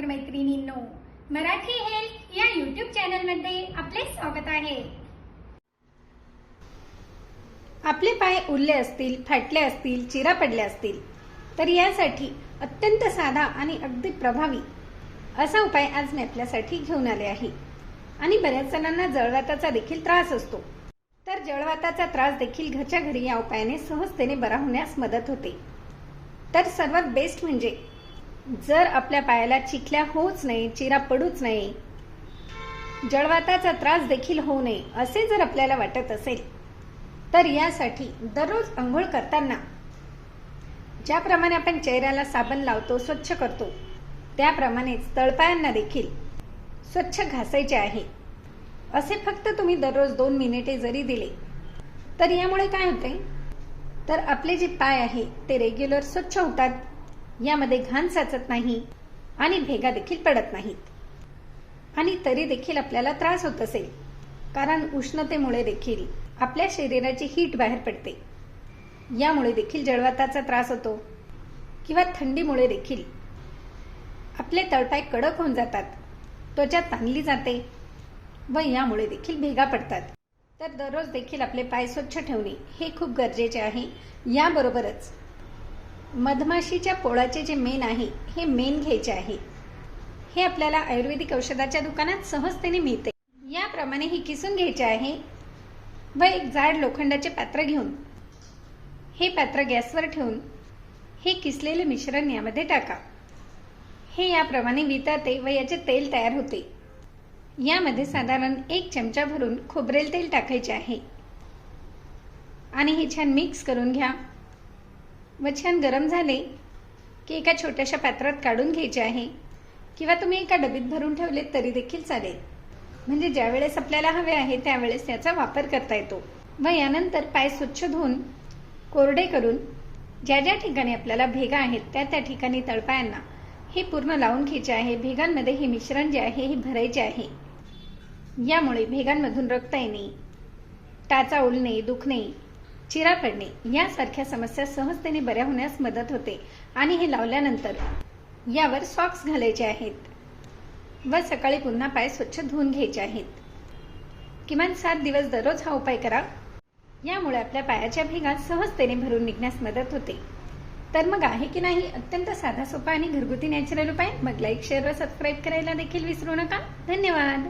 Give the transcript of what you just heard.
Marathi health या YouTube चॅनलमध्ये आपले स्वागत आहे. आपले पाय उरले असतील फाटले असतील चिरा पडले असतील तर यासाठी अत्यंत साधा आणि अगदी प्रभावी असा उपाय आज मी आपल्यासाठी घेऊन आले आहे. आणि बऱ्याच जणांना जळवाताचा देखील त्रास असतो. तर जळवाताचा त्रास देखील घरच्या घरी या उपायाने सहजतेने बरा होण्यास मदत होते. तर सर्वात बेस्ट म्हणजे जर आपल्या पायाला चिखल्या होऊच नये चिरा पडूच नये जळवाताचा त्रास देखील होऊ नये असे जर आपल्याला वाटत असेल तर यासाठी दररोज आंघोळ करताना ज्याप्रमाणे आपण चेहऱ्याला साबण लावतो स्वच्छ करतो त्याप्रमाणेच तळपायांना देखील स्वच्छ घासायचे आहे. असे फक्त तुम्ही दररोज दोन मिनिटे जरी दिले तर यामुळे काय होते? तर आपले जे पाय आहे ते रेग्युलर स्वच्छ होतात. यामध्ये घाण साचत नाही आणि भेगा देखील पडत नाहीत. आणि तरी देखील आपल्याला त्रास होत असेल कारण उष्णतेमुळे देखील आपल्या शरीराची हीट बाहेर पडते. यामुळे देखील जळवाताचा त्रास होतो किंवा थंडीमुळे देखील. आपले तळपाय कडक होऊन जातात त्वचा ताणली जाते व यामुळे देखील भेगा पडतात. तर दररोज देखील आपले पाय स्वच्छ ठेवणे हे खूप गरजेचे आहे. याबरोबरच मधमाशीच्या पोळाचे जे मेन आहे हे मेन घ्यायचे आहे. हे आपल्याला आयुर्वेदिक औषधाच्या दुकानात सहजतेने मिळते. याप्रमाणे हे किसून घ्यायचे आहे व एक जाड लोखंडाचे पात्र घेऊन हे पात्र गॅसवर ठेवून हे किसलेले मिश्रण यामध्ये टाका. हे याप्रमाणे वितळते व याचे तेल तयार होते. यामध्ये साधारण एक चमचा भरून खोबरेल तेल टाकायचे आहे. आणि हे छान मिक्स करून घ्या. व छान गरम झाले की एका छोट्याशा पात्रात काढून घ्यायचे आहे. किंवा तुम्ही एका डबीत भरून ठेवले तरी देखील चालेल. म्हणजे ज्या वेळेस आपल्याला हवे आहे त्यावेळेस त्याचा वापर करता येतो. व यानंतर पाय स्वच्छ धुवून कोरडे करून ज्या ज्या ठिकाणी आपल्याला भेगा आहेत त्या त्या ठिकाणी तळपायांना हे पूर्ण लावून घ्यायचे आहे. भेगांमध्ये हे मिश्रण जे आहे हे भरायचे आहे. यामुळे भेगांमधून रक्त येणे टाचा उलणे दुखणे चिरा पडणे यासारख्या समस्या सहजतेने बऱ्या होण्यास मदत होते. आणि हे लावल्यानंतर यावर सॉक्स घालायचे आहेत व सकाळी पुन्हा पाय स्वच्छ धुवून घ्यायचे आहेत. किमान सात दिवस दररोज हा उपाय करा. यामुळे आपल्या पायाच्या भेगा सहजतेने भरून निघण्यास मदत होते. तर मग आहे की नाही अत्यंत साधा सोपा आणि घरगुती नॅचरल उपाय? मग लाईक शेअर व सबस्क्राईब करायला देखील विसरू नका. धन्यवाद.